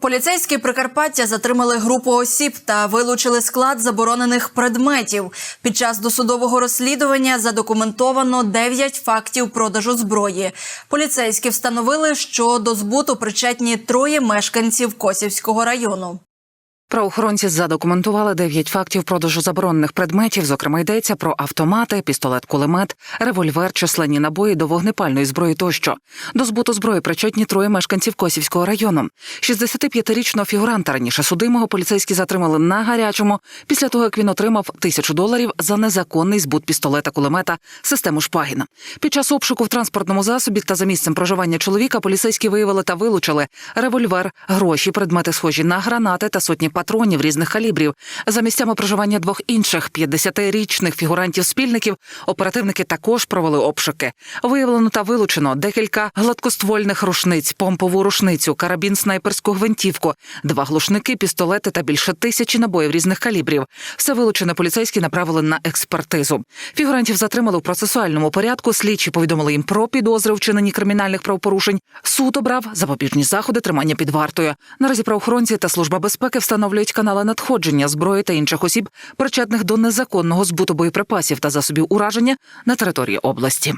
Поліцейські Прикарпаття затримали групу осіб та вилучили склад заборонених предметів. Під час досудового розслідування задокументовано 9 фактів продажу зброї. Поліцейські встановили, що до збуту причетні троє мешканців Косівського району. Правоохоронці задокументували дев'ять фактів продажу заборонених предметів. Зокрема, йдеться про автомати, пістолет-кулемет, револьвер, численні набої до вогнепальної зброї тощо. До збуту зброї причетні троє мешканців Косівського району. 65-річного фігуранта раніше судимого поліцейські затримали на гарячому після того, як він отримав тисячу доларів за незаконний збут пістолета кулемета систему Шпагіна. Під час обшуку в транспортному засобі та за місцем проживання чоловіка поліцейські виявили та вилучили револьвер, гроші, предмети схожі на гранати та сотні патронів різних калібрів. За місцями проживання двох інших 50-річних фігурантів-спільників оперативники також провели обшуки. Виявлено та вилучено декілька гладкоствольних рушниць, помпову рушницю, карабін снайперську гвинтівку, два глушники, пістолети та більше тисячі набоїв різних калібрів. Все вилучене поліцейські направили на експертизу. Фігурантів затримали у процесуальному порядку. Слідчі повідомили їм про підозри у вчиненні кримінальних правопорушень. Суд обрав запобіжні заходи тримання під вартою. Наразі правоохоронці та служба безпеки встановлюють канали надходження зброї та інших осіб, причетних до незаконного збуту боєприпасів та засобів ураження на території області.